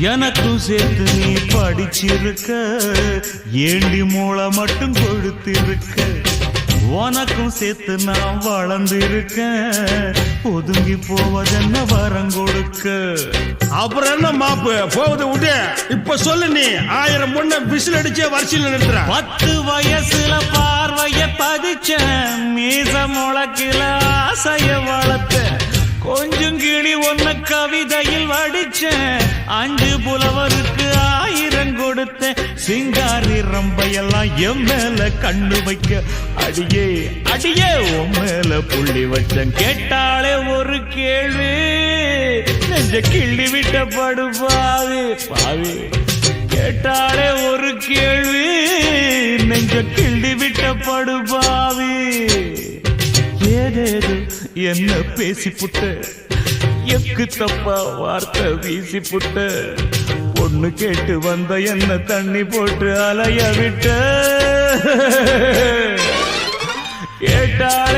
எனக்கும் சேர்த்து நீ படிச்சிருக்க. ஏண்டி மூளை மட்டும் கொடுத்திருக்க உனக்கும் சேர்த்து நான் வளர்ந்திருக்கேன். ஒதுங்கி போவதென்ன வரம் கொடுக்க? அப்புறம் என்ன மாப்பு? போகுது விட்டு இப்ப சொல்லு நீ. ஆயிரம் பொண்ண விசில் அடிச்சே வரிசையில் நிறுத்துற. பத்து வயசுல பார்வைய பதிச்ச மீச முளக்கில ஆசைய வளர்த்த கொஞ்சம் ஒன்ன கவிதையில் வடிச்சேன். அஞ்சு புலவருக்கு ஆயிரம் கொடுத்த சிங்காரி ரம்பையெல்லாம் என் மேல கண்ணு வைக்க. அடியே அடியே உன் மேல புள்ளி வச்சேன். கேட்டாலே ஒரு கேள்வி. நெஞ்ச கிள்ளி விட்ட படுபாவி. பாவி. கேட்டாலே ஒரு கேள்வி. நெஞ்ச கிள்ளி விட்ட படுபாவி. ஏதேது என்ன பேசி புட்டு எக்கு சப்பா வார்த்தை வீசி புட்ட. பொண்ணு கேட்டு வந்த என்ன தண்ணி போட்டு அலைய விட்ட. கேட்டால